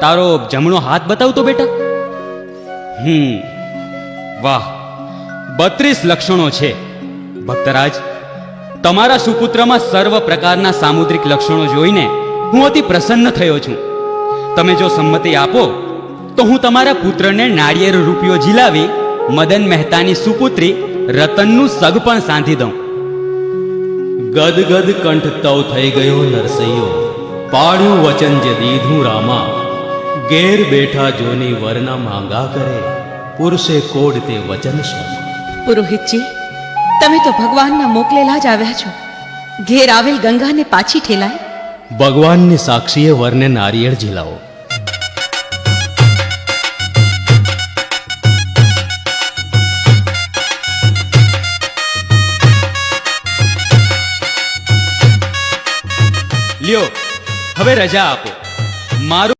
તારો જમણો હાથ બતાવતો બેટા. હમ, વાહ, બત્રીસ લક્ષણો છે. ભક્તરાજ, તમારા સુપુત્રમાં સર્વ પ્રકારના સામુદ્રિક લક્ષણો જોઈને હું અતિ પ્રસન્ન થયો છું. તમે જો સંમતિ આપો, તો હું તમારા પુત્રને નાળિયેર રૂપિયો ઝીલાવી મદન મહેતાની સુપુત્રી રતનનું સગ પણ સાંધી દઉં. ગદગદ કંઠ તવ થઈ ગયો નરસૈયો. પાડ્યું વચન જે દીધું રામા. ઘેર બેઠા જોની વરના માંગા કરે. પુરુષે કોડ તે વચન શ્રમ પુરોહિતજી તમે તો ભગવાનના મોકલેલા જ આવ્યા છો. ઘેર આવેલ ગંગાને પાછી ઠેલાય. ભગવાનની સાક્ષીએ વરને નારિયેળ ઝીલાવો. લ્યો હવે રજા આપો. મારું